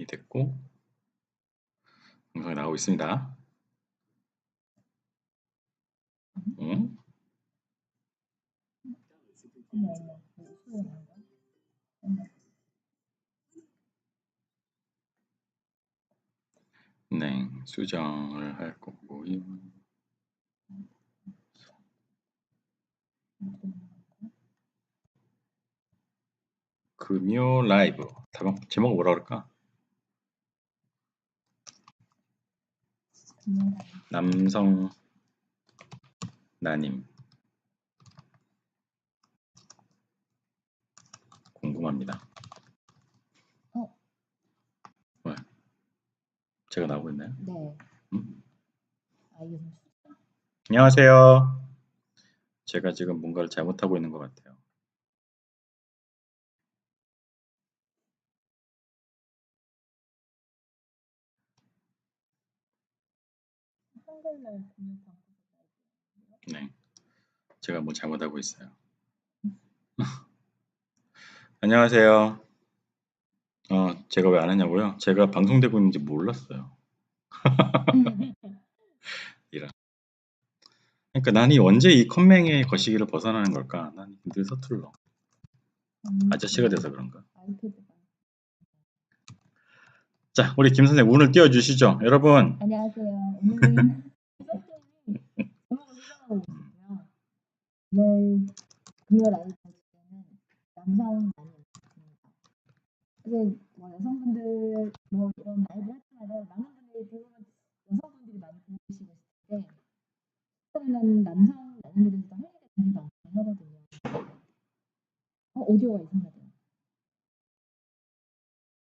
이 됐고 영상이 나오고 있습니다. 응? 네, 수정을 할 거고요. 금요 라이브. 다방 제목 뭐라 그럴까? 그냥 남성 나님 궁금합니다. 어? 왜? 제가 나오고 있나요? 네. 음? 아 이게? 안녕하세요. 제가 지금 뭔가를 잘못하고 있는 것 같아요. 네, 제가 뭐 잘못하고 있어요. 안녕하세요. 어, 제가 왜 안 하냐고요? 제가 방송되고 있는지 몰랐어요. 이런. 그러니까 난이 언제 이 컴맹의 거시기를 벗어나는 걸까? 난 늘 서툴러. 아저씨가 돼서 그런가? 자, 우리 김 선생 운을 띄워주시죠. 여러분, 안녕하세요. 오늘은 선생님이 계시고요. 오늘 금요 라이브 주제는 남성 난임입니다. 그래서 뭐 여성분들 뭐 이런 라이브 할 때마다 많은 분들이 대부분 여성분들이 많이 보시고 있을 텐데 최근에는 남성 난임에 대해서 할 얘기가 되게 많긴 하거든요. 어, 오디오가 이상하대요.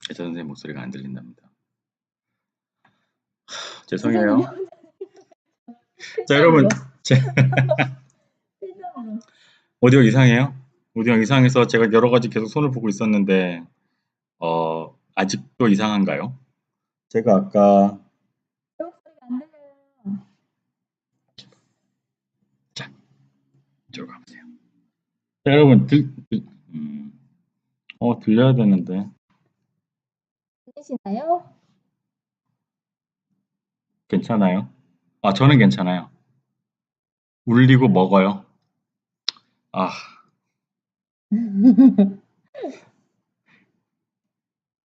저 선생님 목소리가 안 들린답니다. 하, 죄송해요. 자, 여러분, 제 오디오 이상해요? 오디오 이상해서 제가 여러 가지 계속 손을 보고 있었는데, 어, 아직도 이상한가요? 제가 아까, 들려요. 이쪽으로 가보세요. 자, 여러분, 들, 들, 음, 어, 들려야 되는데. 들리시나요? 괜찮아요? 아, 저는 괜찮아요. 울리고 먹어요. 아,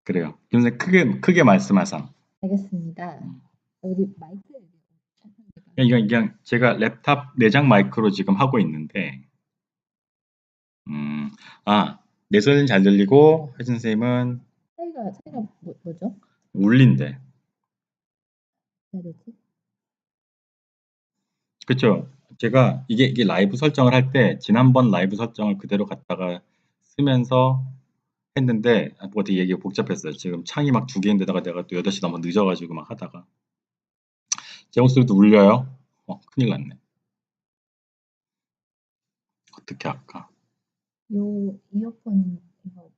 그래요. 김선생 크게, 크게 말씀하상. 알겠습니다. 여기 마이크 그냥 그냥 제가 랩탑 내장 마이크로 지금 하고 있는데, 음, 아, 내 소리는 잘 들리고, 혜진 선생님은 차이가 차이가 뭐. 해야 되지? 그쵸? 제가 이게, 이게 라이브 설정을 할 때, 지난번 라이브 설정을 그대로 갖다가 쓰면서 했는데, 아, 뭐가 되게 얘기가 복잡했어요. 지금 창이 막 두 개인데다가 내가 또 8시 너무 늦어가지고 막 하다가. 제 목소리도 울려요? 어, 큰일 났네. 어떻게 할까? 요 이어폰 이거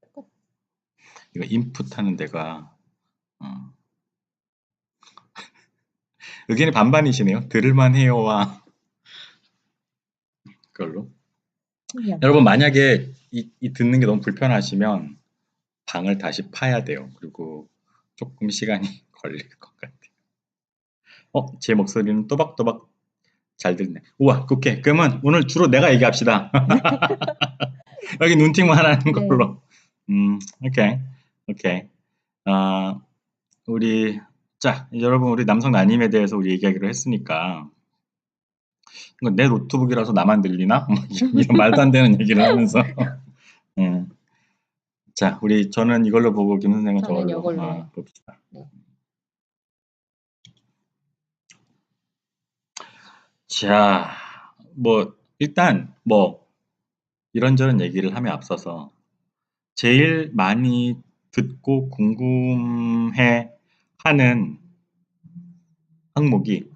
똑같. 이거 인풋 하는 데가, 어. 의견이 반반이시네요. 들을만 해요와 그걸로. 신기하다. 여러분 만약에 이, 이 듣는 게 너무 불편하시면 방을 다시 파야 돼요. 그리고 조금 시간이 걸릴 것 같아요. 어, 제 목소리는 또박또박 잘 들리네. 우와, 오케이. 그러면 오늘 주로 내가 얘기합시다. 여기 눈팅만 하는 네. 걸로. 음, 오케이. 오케이. 아, 우리 자, 여러분 우리 남성 난임에 대해서 우리 얘기하기로 했으니까 이거 내 노트북이라서 나만 들리나? 뭐 이런 말도 안 되는 얘기를 하면서 음. 자, 우리 저는 이걸로 보고 김 선생은 저는 저걸로 이걸로. 아, 봅시다. 네. 자, 뭐 일단 뭐 이런저런 얘기를 함에 앞서서 제일 많이 듣고 궁금해 하는 항목이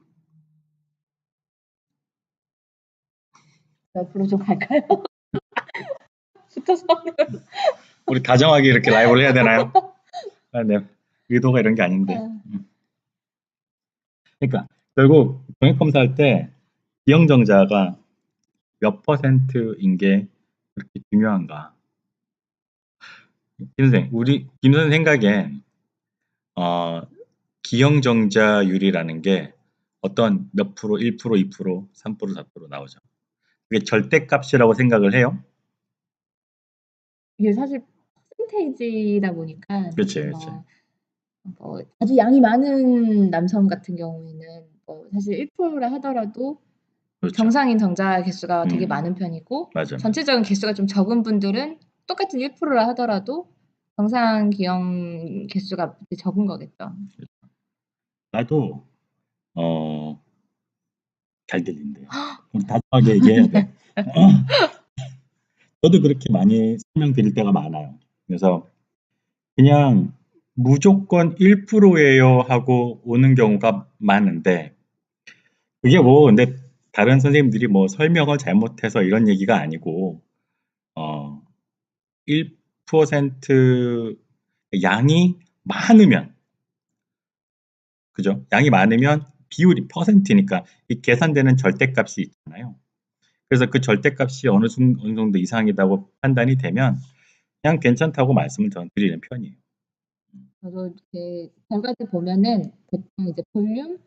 옆으로 좀 갈까요? 붙어서. 우리 다정하게 이렇게 라이브를 해야 되나요? 아, 네. 의도가 이런 게 아닌데. 그러니까 결국 종합 검사할 때 비영정자가 몇 퍼센트인 게 그렇게 중요한가? 김 선생, 우리 김 선생 생각엔 어, 기형정자율이라는 게 어떤 몇 프로, 1%, 2%, 3%, 4% 나오죠. 그게 절대값이라고 생각을 해요. 이게 사실 퍼센테이지다 보니까 그치, 뭐, 그치. 뭐 아주 양이 많은 남성 같은 경우에는 뭐 사실 1%라 하더라도 그렇죠. 정상인 정자 개수가 되게 음. 많은 편이고 맞아. 전체적인 개수가 좀 적은 분들은 똑같은 1%라 하더라도 정상 기형 개수가 적은 거겠죠. 나도 어, 잘 들린대요. 우리 다정하게 얘기해야 돼. 저도 그렇게 많이 설명드릴 때가 많아요. 그래서 그냥 무조건 1%예요 하고 오는 경우가 많은데 그게 뭐 근데 다른 선생님들이 뭐 설명을 잘못해서 이런 얘기가 아니고 어, 1% 양이 많으면 그죠? 양이 많으면 비율이 퍼센트니까 이 계산되는 절대값이 있잖아요. 그래서 그 절대값이 어느, 순, 어느 정도 이상이라고 판단이 되면 그냥 괜찮다고 말씀을 저는 드리는 편이에요. 저도 이렇게 결과들 보면은 보통 이제 볼륨,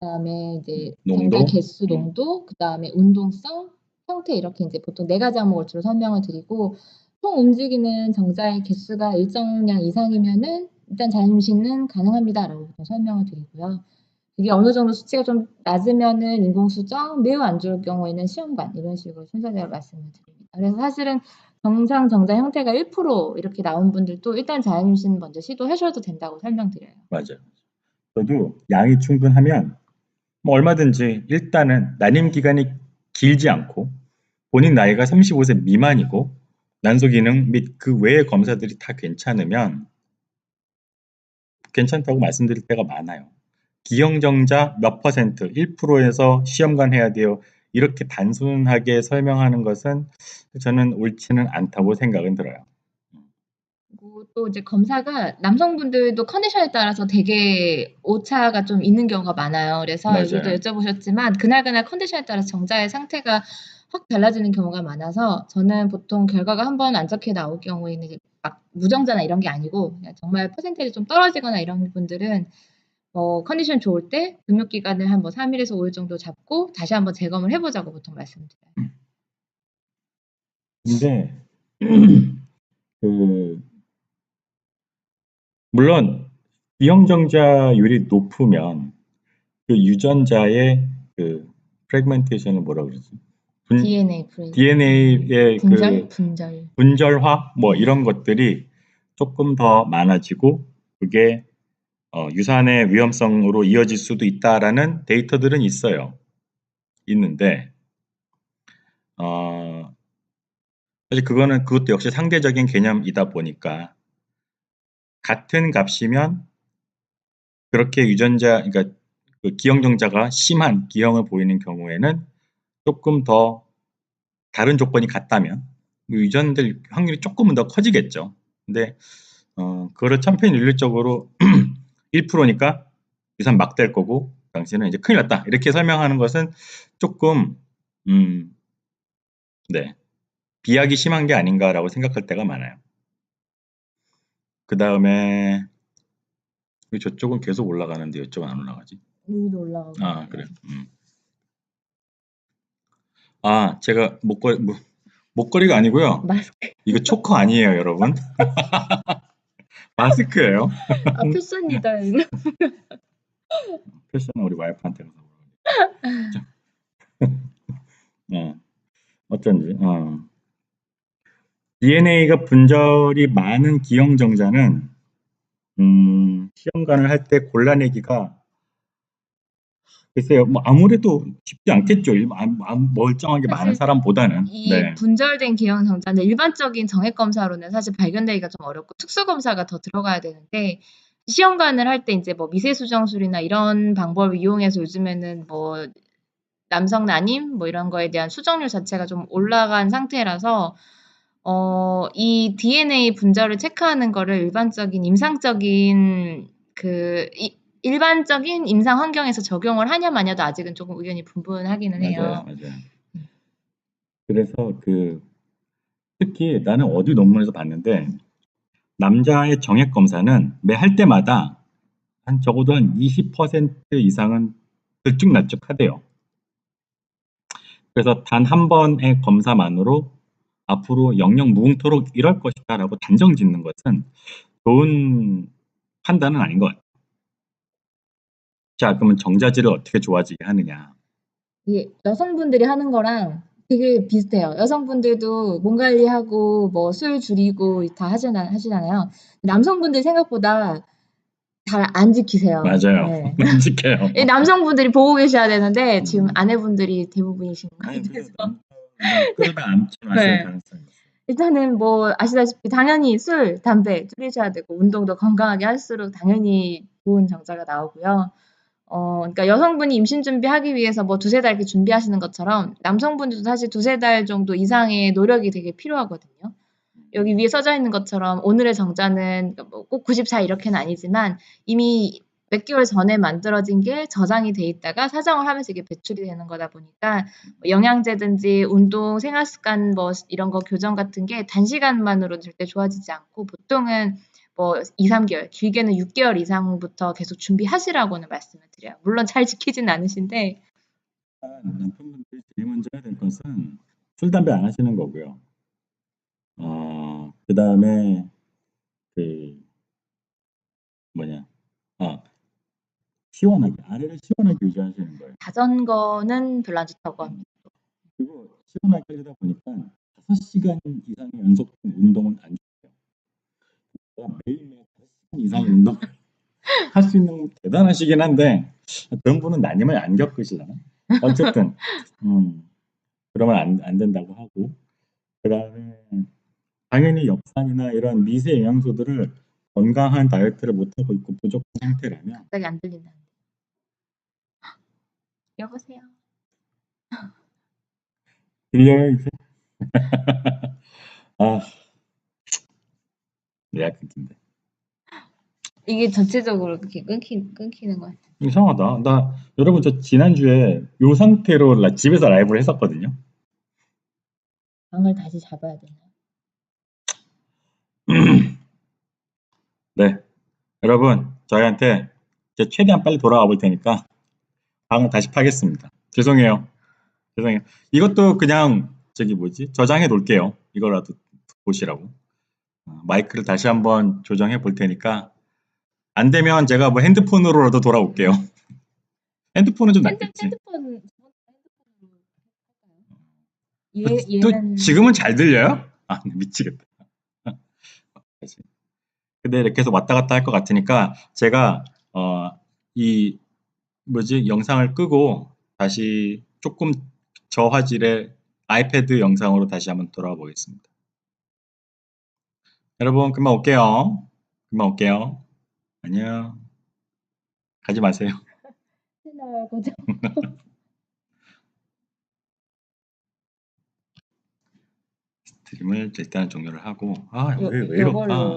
그다음에 이제 농도? 개수 음. 농도, 그다음에 운동성, 형태 이렇게 이제 보통 네 가지 항목을 주로 설명을 드리고 총 움직이는 정자의 개수가 일정량 이상이면은 일단 자임신은 가능합니다라고 설명을 드리고요. 이게 어느 정도 수치가 좀 낮으면은 인공수정, 매우 안 좋을 경우에는 시험관 이런 식으로 순서대로 말씀을 드립니다. 그래서 사실은 정상 정자 형태가 1% 이렇게 나온 분들도 일단 자임신 먼저 시도하셔도 된다고 설명드려요. 맞아요. 저도 양이 충분하면 뭐 얼마든지 일단은 난임 기간이 길지 않고 본인 나이가 35세 미만이고 난소 기능 및 그 외의 검사들이 다 괜찮으면 괜찮다고 말씀드릴 때가 많아요. 기형정자 몇 퍼센트, 1%에서 시험관 해야 돼요. 이렇게 단순하게 설명하는 것은 저는 옳지는 않다고 생각은 들어요. 그리고 또 이제 검사가 남성분들도 컨디션에 따라서 되게 오차가 좀 있는 경우가 많아요. 그래서 맞아요. 여기도 여쭤보셨지만 그날그날 컨디션에 따라서 정자의 상태가 확 달라지는 경우가 많아서 저는 보통 결과가 한 번 안 좋게 나올 경우에는 막 무정자나 이런 게 아니고 정말 퍼센테이지 좀 떨어지거나 이런 분들은 뭐 컨디션 좋을 때 금욕 기간을 한 뭐 3일에서 5일 정도 잡고 다시 한번 재검을 해보자고 보통 말씀드려요. 근데 그 물론 기형정자율이 높으면 그 유전자의 그 프래그멘테이션을 뭐라 그러지? 분, DNA 프레이 DNA의 분절? 그 분절. 분절화 뭐 이런 것들이 조금 더 많아지고 그게 어, 유산의 위험성으로 이어질 수도 있다라는 데이터들은 있어요. 있는데 어, 사실 그거는 그것도 역시 상대적인 개념이다 보니까 같은 값이면 그렇게 유전자 그러니까 그 기형 정자가 심한 기형을 보이는 경우에는 조금 더 다른 조건이 같다면 뭐 유전들 확률이 조금은 더 커지겠죠. 근데 어, 그거를 참편율리적으로 1%니까 유산 막 될 거고 당신은 이제 큰일 났다 이렇게 설명하는 것은 조금 음, 네 비약이 심한 게 아닌가라고 생각할 때가 많아요. 그 다음에 저쪽은 계속 올라가는데 이쪽은 안 올라가지? 여기도 올라가고 아 그래. 음. 아 제가 목걸이 뭐, 목걸이가 아니고요. 마스크 이거 초커 아니에요, 여러분. 마스크예요. 아 패션이다 이거. 패션은 우리 와이프한테 가서 물어보자. 어, 어쩐지. 어. DNA가 분절이 많은 기형 정자는 음, 시험관을 할 때 골라내기가 글쎄요, 뭐 아무래도 쉽지 않겠죠. 일- 아- 아- 멀쩡하게 많은 사실 사람보다는. 이 네, 분절된 기형 정자는 일반적인 정액 검사로는 사실 발견되기가 좀 어렵고 특수 검사가 더 들어가야 되는데 시험관을 할 때 이제 뭐 미세 수정술이나 이런 방법을 이용해서 요즘에는 뭐 남성 난임 뭐 이런 거에 대한 수정률 자체가 좀 올라간 상태라서 어, 이 DNA 분절을 체크하는 거를 일반적인 임상적인 그 이, 일반적인 임상 환경에서 적용을 하냐 마냐도 아직은 조금 의견이 분분하기는 맞아요, 해요. 맞아요. 그래서 그 특히 나는 어디 논문에서 봤는데 남자의 정액 검사는 매 할 때마다 한 적어도 한 20% 이상은 들쭉날쭉하대요. 그래서 단 한 번의 검사만으로 앞으로 영영 무궁토록 이럴 것이다라고 단정 짓는 것은 좋은 판단은 아닌 것 같아요. 자, 그러면 정자질을 어떻게 좋아지게 하느냐? 이게 여성분들이 하는 거랑 되게 비슷해요. 여성분들도 몸 관리하고 뭐 술 줄이고 다 하시나, 하시잖아요. 남성분들 생각보다 잘 안 지키세요. 맞아요. 네. 지켜요. 이 남성분들이 보고 계셔야 되는데 지금 음. 아내분들이 대부분이신 것 아니, 같아서 앉지 마세요. 네. 가능성이. 일단은 뭐 아시다시피 당연히 술, 담배 줄이셔야 되고 운동도 건강하게 할수록 당연히 좋은 정자가 나오고요. 어, 그러니까 여성분이 임신 준비하기 위해서 뭐 두세 달 이렇게 준비하시는 것처럼 남성분들도 사실 두세 달 정도 이상의 노력이 되게 필요하거든요. 여기 위에 써져 있는 것처럼 오늘의 정자는 뭐꼭 94 이렇게는 아니지만 이미 몇 개월 전에 만들어진 게 저장이 돼 있다가 사정을 하면서 이게 배출이 되는 거다 보니까 뭐 영양제든지 운동, 생활 습관 뭐 이런 거 교정 같은 게 단시간만으로 절대 좋아지지 않고 보통은 뭐 2, 3개월, 길게는 6개월 이상부터 계속 준비하시라고는 말씀을 드려요. 물론 잘 지키진 않으신데 남편분들이 제일 먼저 해야 될 것은 술, 담배 안 하시는 거고요. 어, 그 다음에 그 뭐냐, 아 시원하게 아래를 시원하게 유지하시는 거예요. 자전거는 별로 안 좋다고 합니다. 그리고 시원하게 하다 보니까 5시간 이상의 연속된 운동은 안 매일매일 5시간 이상의 운동을 할수 있는 분 대단하시긴 한데 그런 분은 난임을 안 겪으시잖아요. 어쨌든 음, 그러면 안, 안 된다고 하고 그 다음에 당연히 엽산이나 이런 미세 영양소들을 건강한 다이어트를 못 하고 있고 부족한 상태라면 갑자기 안 들린다는데. 여보세요. 들려요 이제? 아 내가 끊긴데. 이게 전체적으로 이렇게 끊기, 끊기는 거 같아요. 이상하다. 나 여러분 저 지난주에 요 상태로 라- 집에서 라이브를 했었거든요. 방을 다시 잡아야 되나요? 네. 여러분 저희한테 이제 최대한 빨리 돌아와 볼 테니까 방을 다시 파겠습니다. 죄송해요. 죄송해요. 이것도 그냥 저기 뭐지? 저장해 놓을게요. 이거라도 보시라고. 어, 마이크를 다시 한번 조정해 볼 테니까 안 되면 제가 뭐 핸드폰으로라도 돌아올게요 핸드폰은 좀 핸드, 낫겠지 핸드폰? 얘, 또 얘는 지금은 잘 들려요? 아 미치겠다. 그치. 근데 이렇게 해서 왔다 갔다 할 것 같으니까 제가 어, 이 뭐지 영상을 끄고 다시 조금 저화질의 아이패드 영상으로 다시 한번 돌아와 보겠습니다. 여러분 금방 올게요. 금방 올게요. 안녕. 가지 마세요. 채널 고정. 스트림을 일단은 종료를 하고 아 요- 왜왜 이럴까? 요걸로